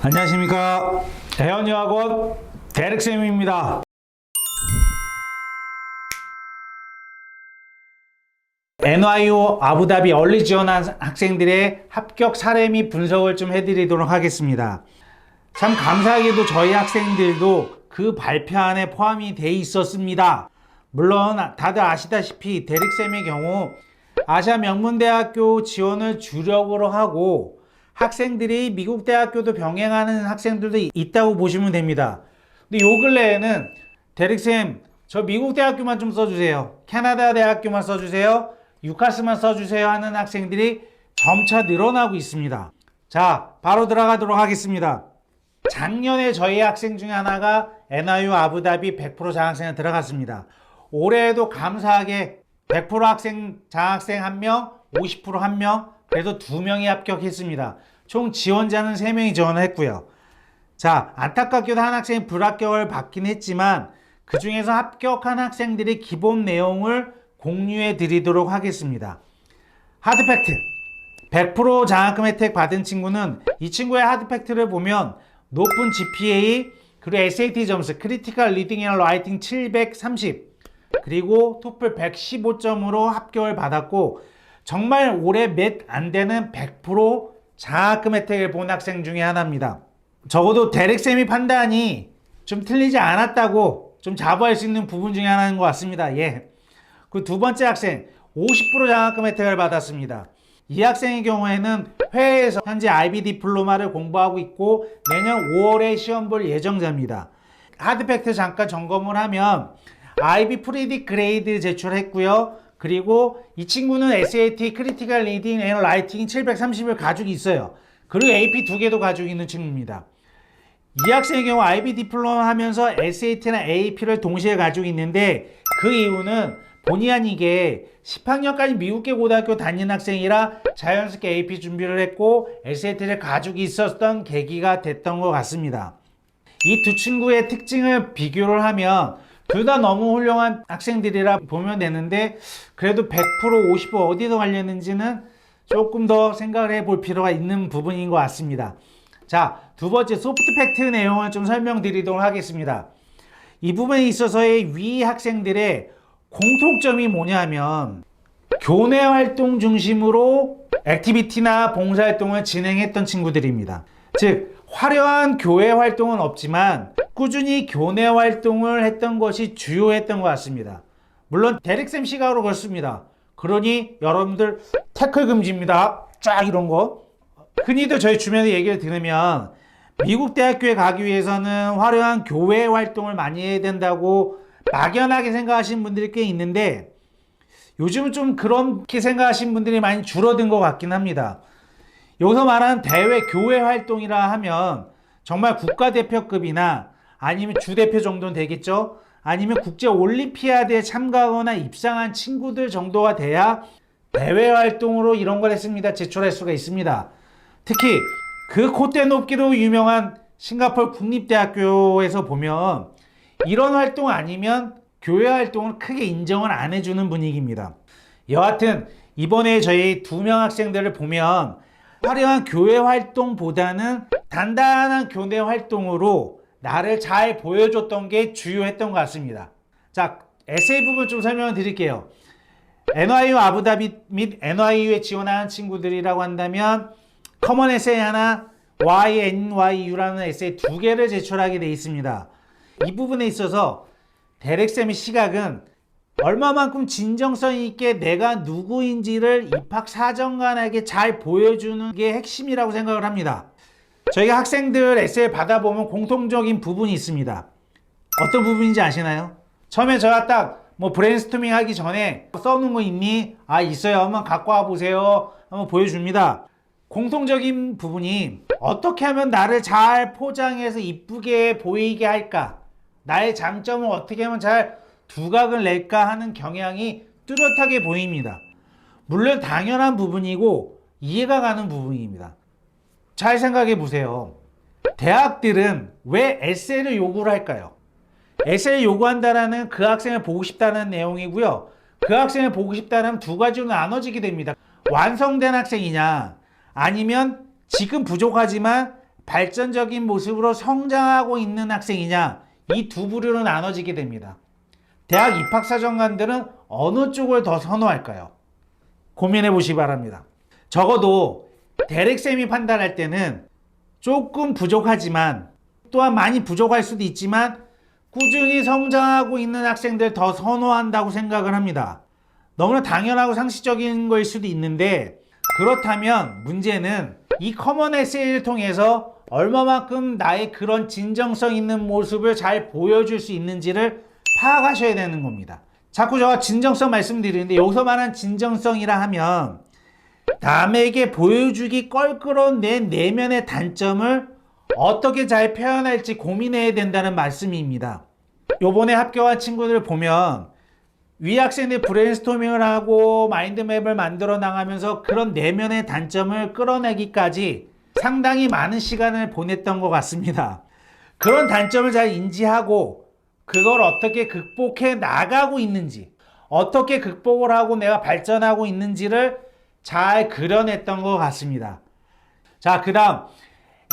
안녕하십니까. 대현여학원 대릭쌤입니다. NYU 아부다비 얼리 지원한 학생들의 합격 사례 및 분석을 좀 해드리도록 하겠습니다. 참 감사하게도 저희 학생들도 그 발표안에 포함이 돼 있었습니다. 물론 다들 아시다시피 대릭쌤의 경우 아시아 명문대학교 지원을 주력으로 하고 학생들이 미국 대학교도 병행하는 학생들도 있다고 보시면 됩니다. 근데 요 근래에는 대릭쌤 저 미국 대학교만 좀 써주세요. 캐나다 대학교만 써주세요. 유카스만 써주세요 하는 학생들이 점차 늘어나고 있습니다. 자, 바로 들어가도록 하겠습니다. 작년에 저희 학생 중에 하나가 NIU 아부다비 100% 장학생에 들어갔습니다. 올해에도 감사하게 100% 학생 장학생 1명, 50% 1명, 그래도 2명이 합격했습니다. 총 지원자는 3명이 지원을 했고요. 자, 안타깝게도 한 학생이 불합격을 받긴 했지만 그 중에서 합격한 학생들의 기본 내용을 공유해 드리도록 하겠습니다. 하드 팩트. 100% 장학금 혜택 받은 친구는 이 친구의 하드 팩트를 보면 높은 GPA 그리고 SAT 점수 크리티컬 리딩 앤 라이팅 730 그리고 토플 115점으로 합격을 받았고 정말 올해 몇 안 되는 100% 장학금 혜택을 본 학생 중에 하나입니다. 적어도 대릭쌤이 판단이 좀 틀리지 않았다고 좀 자부할 수 있는 부분 중에 하나인 것 같습니다. 예. 그 두 번째 학생 50% 장학금 혜택을 받았습니다. 이 학생의 경우에는 회에서 현재 IB 디플로마를 공부하고 있고 내년 5월에 시험 볼 예정자입니다. 하드팩트 잠깐 점검을 하면 IB 프리디 그레이드 제출했고요. 그리고 이 친구는 SAT 크리티컬 리딩 앤 라이팅 730을 가지고 있어요. 그리고 AP 두 개도 가지고 있는 친구입니다. 이 학생의 경우 IB 디플로마 하면서 SAT나 AP를 동시에 가지고 있는데 그 이유는 본의 아니게 10학년까지 미국계 고등학교 다니는 학생이라 자연스럽게 AP 준비를 했고 SAT를 가지고 있었던 계기가 됐던 것 같습니다. 이 두 친구의 특징을 비교를 하면 둘 다 너무 훌륭한 학생들이라 보면 되는데 그래도 100% 50% 어디서 갈렸는지는 조금 더 생각을 해볼 필요가 있는 부분인 것 같습니다. 자, 두 번째 소프트 팩트 내용을 좀 설명드리도록 하겠습니다. 이 부분에 있어서의 위 학생들의 공통점이 뭐냐면 교내 활동 중심으로 액티비티나 봉사활동을 진행했던 친구들입니다. 즉 화려한 교회 활동은 없지만 꾸준히 교내 활동을 했던 것이 주요했던 것 같습니다. 물론 대릭쌤 시각으로 그렇습니다. 그러니 여러분들 태클 금지입니다. 쫙 이런 거. 흔히도 저희 주변에 얘기를 들으면 미국 대학교에 가기 위해서는 화려한 교회 활동을 많이 해야 된다고 막연하게 생각하시는 분들이 꽤 있는데 요즘은 좀 그렇게 생각하시는 분들이 많이 줄어든 것 같긴 합니다. 여기서 말하는 대외 교회 활동이라 하면 정말 국가대표급이나 아니면 주대표 정도는 되겠죠. 아니면 국제 올림피아드에 참가하거나 입상한 친구들 정도가 돼야 대외 활동으로 이런 걸 했습니다. 제출할 수가 있습니다. 특히 그 콧대 높기로 유명한 싱가포르 국립대학교에서 보면 이런 활동 아니면 교회 활동을 크게 인정을 안 해주는 분위기입니다. 여하튼 이번에 저희 두 명 학생들을 보면 화려한 교회 활동보다는 단단한 교내 활동으로 나를 잘 보여줬던 게 주요했던 것 같습니다. 자, 에세이 부분 좀 설명을 드릴게요. NYU 아부다비 및 NYU에 지원하는 친구들이라고 한다면 커먼 에세이 하나, YNYU라는 에세이 두 개를 제출하게 되어 있습니다. 이 부분에 있어서 데렉쌤의 시각은 얼마만큼 진정성 있게 내가 누구인지를 입학 사정관에게 잘 보여주는 게 핵심이라고 생각을 합니다. 저희가 학생들 에세이 받아보면 공통적인 부분이 있습니다. 어떤 부분인지 아시나요? 처음에 제가 딱 뭐 브레인스토밍 하기 전에 써놓은 거 있니? 아 있어요. 한번 갖고 와 보세요. 한번 보여줍니다. 공통적인 부분이 어떻게 하면 나를 잘 포장해서 이쁘게 보이게 할까? 나의 장점을 어떻게 하면 잘 두각을 낼까 하는 경향이 뚜렷하게 보입니다. 물론 당연한 부분이고 이해가 가는 부분입니다. 잘 생각해 보세요. 대학들은 왜 에세이를 요구를 할까요? 에세이 요구한다라는 그 학생을 보고 싶다는 내용이고요. 그 학생을 보고 싶다는 두 가지로 나눠지게 됩니다. 완성된 학생이냐, 아니면 지금 부족하지만 발전적인 모습으로 성장하고 있는 학생이냐 이 두 부류로 나눠지게 됩니다. 대학 입학 사정관들은 어느 쪽을 더 선호할까요? 고민해 보시기 바랍니다. 적어도 대렉쌤이 판단할 때는 조금 부족하지만 또한 많이 부족할 수도 있지만 꾸준히 성장하고 있는 학생들 더 선호한다고 생각을 합니다. 너무나 당연하고 상식적인 거일 수도 있는데 그렇다면 문제는 이 커먼 에세이를 통해서 얼마만큼 나의 그런 진정성 있는 모습을 잘 보여줄 수 있는지를 파악하셔야 되는 겁니다. 자꾸 제가 진정성 말씀드리는데 여기서 말한 진정성이라 하면 남에게 보여주기 껄끄러운 내 내면의 단점을 어떻게 잘 표현할지 고민해야 된다는 말씀입니다. 요번에 합격한 친구들 보면 위 학생들 브레인스토밍을 하고 마인드맵을 만들어 나가면서 그런 내면의 단점을 끌어내기까지 상당히 많은 시간을 보냈던 것 같습니다. 그런 단점을 잘 인지하고 그걸 어떻게 극복해 나가고 있는지, 어떻게 극복을 하고 내가 발전하고 있는지를 잘 그려냈던 것 같습니다. 자, 그 다음,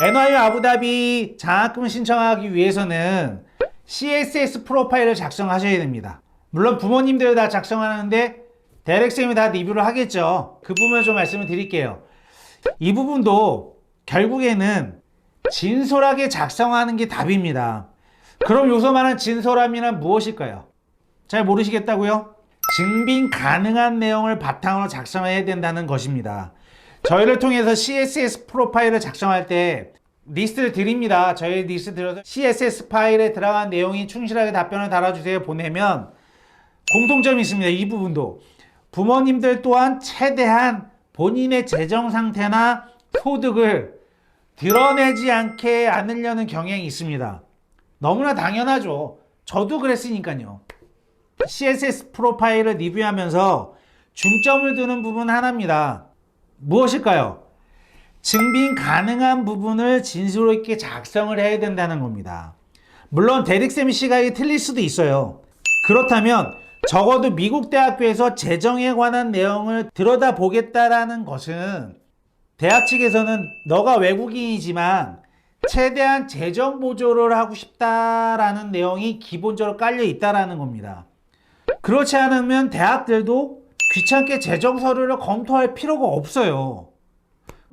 NYU 아부다비 장학금 신청하기 위해서는 CSS 프로파일을 작성하셔야 됩니다. 물론 부모님들 다 작성하는데 대렉쌤이 다 리뷰를 하겠죠. 그 부분을 좀 말씀을 드릴게요. 이 부분도 결국에는 진솔하게 작성하는 게 답입니다. 그럼 요소 말한 진솔함이란 무엇일까요? 잘 모르시겠다고요? 증빙 가능한 내용을 바탕으로 작성해야 된다는 것입니다. 저희를 통해서 CSS 프로파일을 작성할 때 리스트를 드립니다. 저희 리스트 들어서 CSS 파일에 들어간 내용이 충실하게 답변을 달아주세요 보내면 공통점이 있습니다. 이 부분도 부모님들 또한 최대한 본인의 재정 상태나 소득을 드러내지 않게 않으려는 경향이 있습니다. 너무나 당연하죠. 저도 그랬으니까요. CSS 프로파일을 리뷰하면서 중점을 두는 부분 하나입니다. 무엇일까요? 증빙 가능한 부분을 진수로 있게 작성을 해야 된다는 겁니다. 물론 대릭쌤 시각이 틀릴 수도 있어요. 그렇다면 적어도 미국 대학교에서 재정에 관한 내용을 들여다보겠다라는 것은 대학 측에서는 너가 외국인이지만 최대한 재정 보조를 하고 싶다라는 내용이 기본적으로 깔려 있다라는 겁니다. 그렇지 않으면 대학들도 귀찮게 재정 서류를 검토할 필요가 없어요.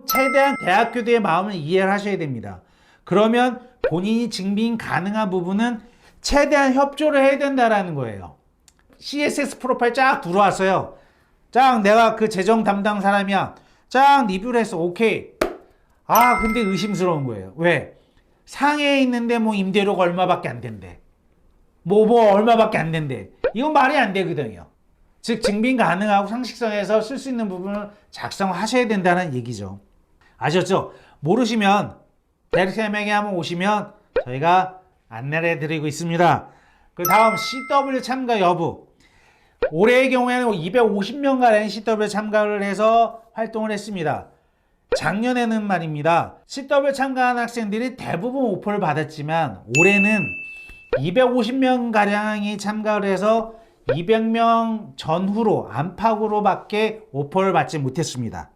최대한 대학교들의 마음을 이해를 하셔야 됩니다. 그러면 본인이 증빙 가능한 부분은 최대한 협조를 해야 된다라는 거예요. CSS 프로파일 쫙 들어왔어요. 쫙 내가 그 재정 담당 사람이야. 쫙 리뷰를 했어. 오케이. 아, 근데 의심스러운 거예요. 왜? 상해에 있는데 뭐 임대료가 얼마밖에 안 된대. 뭐, 뭐, 얼마밖에 안 된대. 이건 말이 안 되거든요. 즉, 증빙 가능하고 상식성에서 쓸 수 있는 부분을 작성하셔야 된다는 얘기죠. 아셨죠? 모르시면 대리쌤에게 한번 오시면 저희가 안내를 해드리고 있습니다. 그 다음 CW 참가 여부. 올해의 경우에는 250명가량 CW 참가를 해서 활동을 했습니다. 작년에는 말입니다. CW 참가한 학생들이 대부분 오퍼를 받았지만 올해는 250명가량이 참가를 해서 200명 전후로 안팎으로밖에 오퍼를 받지 못했습니다.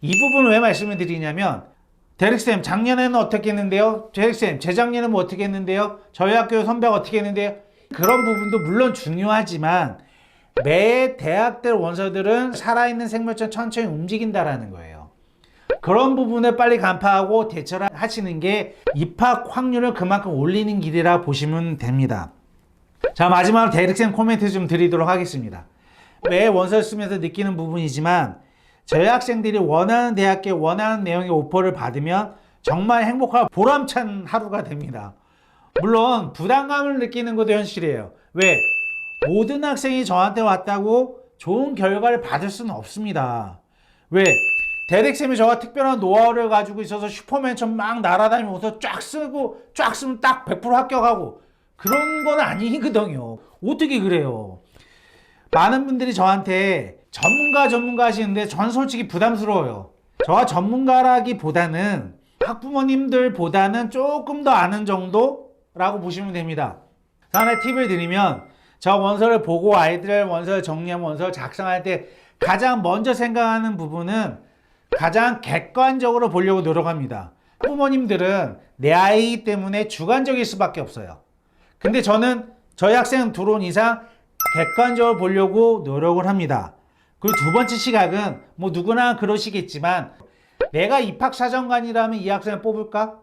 이 부분을 왜 말씀을 드리냐면 대릭쌤 작년에는 어떻게 했는데요? 대릭쌤 재작년에는 뭐 어떻게 했는데요? 저희 학교 선배가 어떻게 했는데요? 그런 부분도 물론 중요하지만 매 대학들 원서들은 살아있는 생물처럼 천천히 움직인다라는 거예요. 그런 부분을 빨리 간파하고 대처를 하시는 게 입학 확률을 그만큼 올리는 길이라 보시면 됩니다. 자 마지막으로 대릭쌤 코멘트 좀 드리도록 하겠습니다. 매 원서를 쓰면서 느끼는 부분이지만 저희 학생들이 원하는 대학에 원하는 내용의 오퍼를 받으면 정말 행복하고 보람찬 하루가 됩니다. 물론 부담감을 느끼는 것도 현실이에요. 왜? 모든 학생이 저한테 왔다고 좋은 결과를 받을 수는 없습니다. 왜? 대렉쌤이 저가 특별한 노하우를 가지고 있어서 슈퍼맨처럼 막 날아다니면서 쫙 쓰고 쫙 쓰면 딱 100% 합격하고 그런 건 아니거든요. 어떻게 그래요? 많은 분들이 저한테 전문가 전문가 하시는데 전 솔직히 부담스러워요. 저와 전문가라기보다는 학부모님들보다는 조금 더 아는 정도라고 보시면 됩니다. 하나의 팁을 드리면 저 원서를 보고 아이들 원서를 정리한 원서를 작성할 때 가장 먼저 생각하는 부분은 가장 객관적으로 보려고 노력합니다. 부모님들은 내 아이 때문에 주관적일 수밖에 없어요. 근데 저는 저희 학생 들어온 이상 객관적으로 보려고 노력을 합니다. 그리고 두 번째 시각은 뭐 누구나 그러시겠지만 내가 입학 사정관이라면 이 학생을 뽑을까?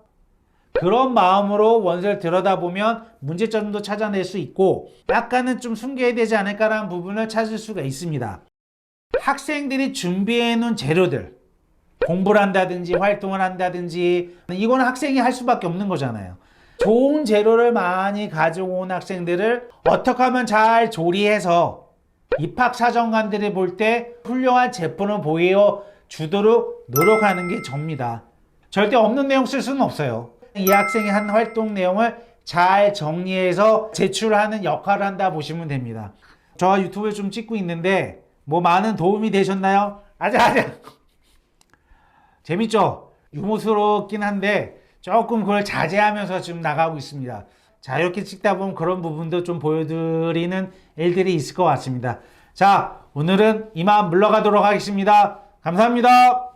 그런 마음으로 원서를 들여다보면 문제점도 찾아낼 수 있고 약간은 좀 숨겨야 되지 않을까라는 부분을 찾을 수가 있습니다. 학생들이 준비해 놓은 재료들 공부를 한다든지 활동을 한다든지 이거는 학생이 할 수밖에 없는 거잖아요. 좋은 재료를 많이 가져온 학생들을 어떻게 하면 잘 조리해서 입학 사정관들이 볼 때 훌륭한 제품을 보여 주도록 노력하는 게 접니다. 절대 없는 내용 쓸 수는 없어요. 이 학생이 한 활동 내용을 잘 정리해서 제출하는 역할을 한다 보시면 됩니다. 저 유튜브에 좀 찍고 있는데 뭐 많은 도움이 되셨나요? 아직 아직 재밌죠? 유머스럽긴 한데 조금 그걸 자제하면서 지금 나가고 있습니다. 자, 이렇게 찍다 보면 그런 부분도 좀 보여드리는 일들이 있을 것 같습니다. 자, 오늘은 이만 물러가도록 하겠습니다. 감사합니다.